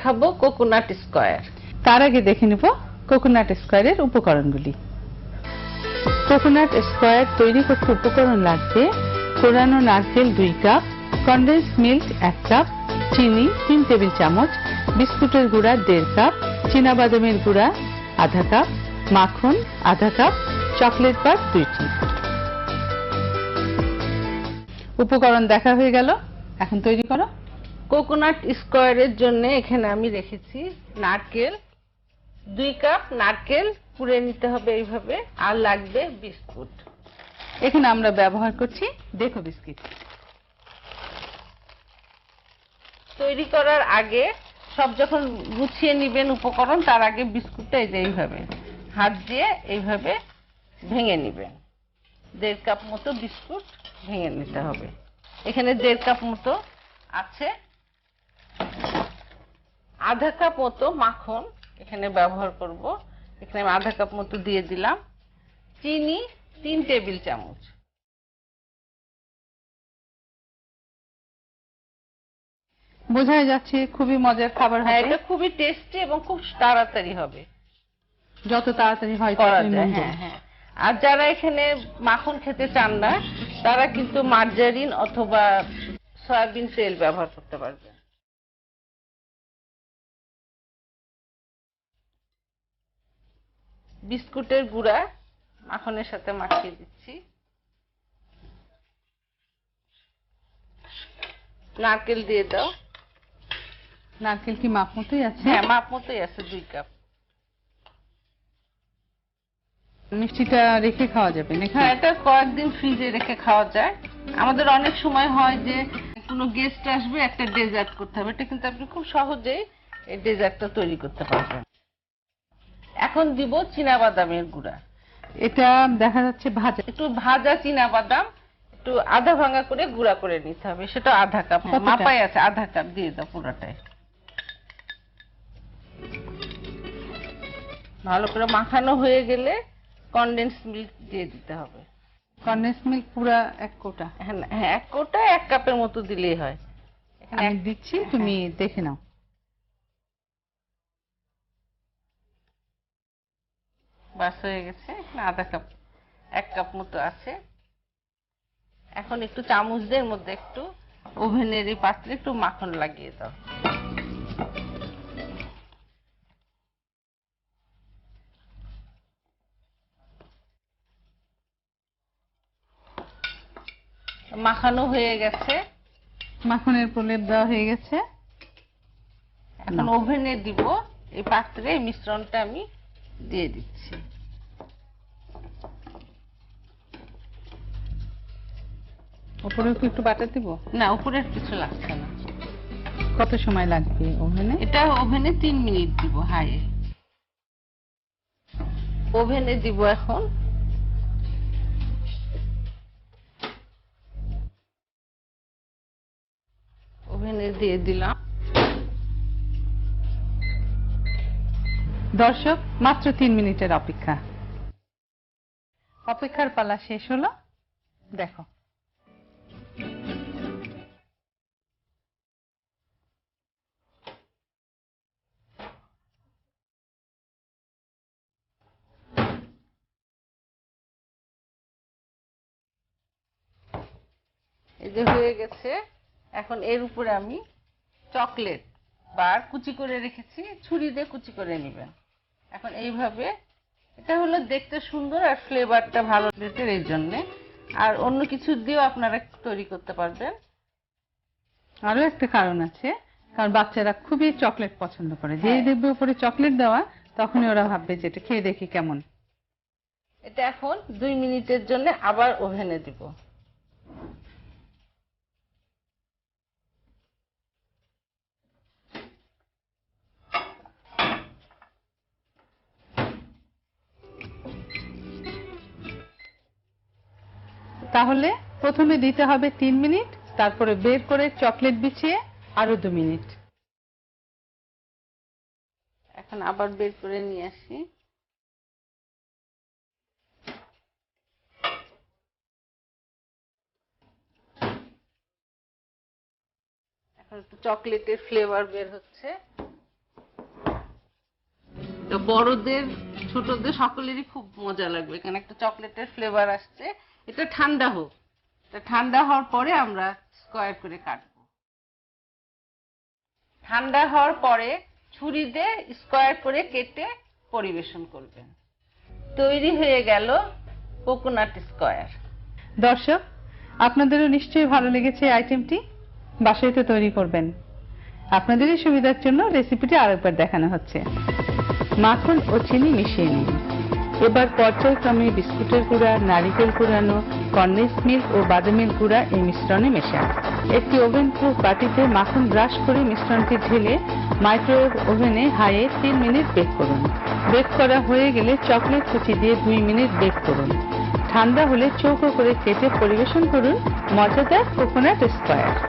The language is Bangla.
দেখাবো কোকোনাট স্কোয়ার তার আগে দেখে নেব কোকোনাট স্কোয়ারের উপকরণগুলি। কোকোনাট স্কোয়ার তৈরি করতে উপকরণ লাগবে কোরানো নারকেল দুই কাপ কনডেন্স মিল্ক এক কাপ, চিনি তিন টেবিল চামচ, বিস্কুটের গুঁড়া দেড় কাপ বাদামের গুঁড়া আধা কাপ, মাখন আধা কাপ চকলেট বার দুইটি উপকরণ দেখা হয়ে গেল, এখন তৈরি করো। কোকোনাট স্কোয়ারের জন্য এখানে আমি রেখেছি নারকেল। দুই কাপ নারকেল পুড়ে নিতে হবে এইভাবে আর লাগবে বিস্কুট। এখানে আমরা ব্যবহার করছি দেখো বিস্কিট। তৈরি করার আগে সব যখন গুছিয়ে নিবেন উপকরণ তার আগে বিস্কুটটা এই যে এইভাবে হাত দিয়ে এইভাবে ভেঙে নিবেন। দেড় কাপ মতো বিস্কুট ভেঙে নিতে হবে। এখানে দেড় কাপ মতো আছে আধা কাপ মতো মাখন এখানে ব্যবহার করব। এখানে আমি আধা কাপ মতো দিয়ে দিলাম। চিনি তিন টেবিল চামচ। বোঝাই যাচ্ছে খুবই মজার খাবার হ্যাঁ হবে। এটা খুবই টেস্টি এবং খুব তাড়াতাড়ি হবে। যত তাড়াতাড়ি হয় করা যায় হ্যাঁ হ্যাঁ। আর যারা এখানে মাখন খেতে চান না তারা কিন্তু মার্জারিন অথবা সয়াবিন তেল ব্যবহার করতে পারবেন। বিস্কুটের গুঁড়া মাখনের সাথে মাখিয়ে দিচ্ছি। নারকেল দিয়ে দাও। নারকেল কি মাপ মতোই আছে? হ্যাঁ মাপ মতোই আছে দুই কাপ। মিষ্টিটা রেখে খাওয়া যাবে নাকি? হ্যাঁ এটা কয়েকদিন ফ্রিজে রেখে খাওয়া যায়। আমাদের অনেক সময় হয় যে কোনো গেস্ট আসবে একটা ডেজার্ট করতে হবে। এটা কিন্তু আপনি খুব সহজেই এই ডেজার্টটা তৈরি করতে পারবেন। এখন দিব বাদামের গুঁড়া। এটা দেখা যাচ্ছে ভাজা। একটু ভাজা বাদাম একটু আধা ভাঙা করে গুঁড়া করে নিতে হবে। সেটা আধা কাপ মাপাই আছে আধা কাপ দিয়ে দাও পুরোটাই। ভালো করে মাখানো হয়ে গেলে কনডেন্স মিল্ক দিয়ে দিতে হবে। কন্ডেন্স মিল্ক পুরা এক কোটা। হ্যাঁ হ্যাঁ এক কোটা এক কাপের মতো দিলেই হয়। আমি এক- দিচ্ছি তুমি দেখে নাও। বাস হয়ে গেছে। এখানে আধা কাপ এক কাপ মতো আছে। এখন একটু চামচদের মধ্যে একটু ওভেনের এই পাত্রে একটু মাখন লাগিয়ে দাও। মাখানো হয়ে গেছে। মাখনের প্রলেপ দেওয়া হয়ে গেছে। এখন ওভেনে দিব এই পাত্রে মিশ্রণটা আমি দিয়ে দিচ্ছি। উপরেও কি একটু বাটার দিব? না উপরের কিছু লাগছে না। কত সময় লাগবে ওভেনে? এটা ওভেনে তিন মিনিট দিব হাই ওভেনে দিব এখন। ওভেনে দিয়ে দিলাম। দর্শক, মাত্র তিন মিনিটের অপেক্ষা। অপেক্ষার পালা শেষ হলো। দেখো। এই যে হয়ে গেছে। এখন এর উপরে আমি চকলেট বার কুচি করে রেখেছি। ছুরি দিয়ে কুচি করে নেবেন। এখন এইভাবে। এটা হলো দেখতে সুন্দর আর ফ্লেভারটা ভালো চকলেটের এই জন্যে। আর অন্য কিছু দিয়েও আপনারা তৈরি করতে পারবেন। আরও একটা কারণ আছে কারণ বাচ্চারা খুবই চকলেট পছন্দ করে। যেই হ্যাঁ। দেখবে উপরে চকলেট দেওয়া তখনই ওরা ভাববে যে এটা খেয়ে দেখি কেমন। এটা এখন দুই মিনিটের জন্য আবার ওভেনে দিব। তাহলে প্রথমে দিতে হবে তিন মিনিট, তারপরে বের করে চকলেট বিছিয়ে আরও দু মিনিট। এখন আবার বের করে নিয়ে আসি। চকলেটের ফ্লেভার বের হচ্ছে। বড়দের, ছোটদের, সকলেরই খুব মজা লাগবে এখানে একটা চকলেটের ফ্লেভার আসছে। এটা ঠান্ডা হোক। এটা ঠান্ডা হওয়ার পরে আমরা স্কোয়ার করে কাটবো। ঠান্ডা হওয়ার পরে ছুরি দিয়ে স্কোয়ার করে কেটে পরিবেশন করবেন। তৈরি হয়ে গেল কোকোনাট স্কোয়ার। দর্শক, আপনাদেরও নিশ্চয়ই ভালো লেগেছে আইটেমটি। বাসায় তো তৈরি করবেন। আপনাদেরই সুবিধার জন্য রেসিপিটি আরেকবার দেখানো হচ্ছে। মাখন ও চিনি মিশিয়ে নিন। এবার পর্যায়ক্রমে বিস্কুটের গুঁড়া, নারিকেল কুড়ানো কন্ডেন্স মিল্ক ও বাদামের গুঁড়া এই মিশ্রণে মেশান। একটি ওভেন প্রুফ বাটিতে মাখন ব্রাশ করে মিশ্রণটি ঢেলে মাইক্রোওয়েভ ওভেনে হাইয়ে তিন মিনিট বেক করুন। বেক করা হয়ে গেলে চকলেট কুচি দিয়ে দুই মিনিট বেক করুন। ঠান্ডা হলে চৌকো করে কেটে পরিবেশন করুন মজাদার কোকোনাট স্কোয়ার।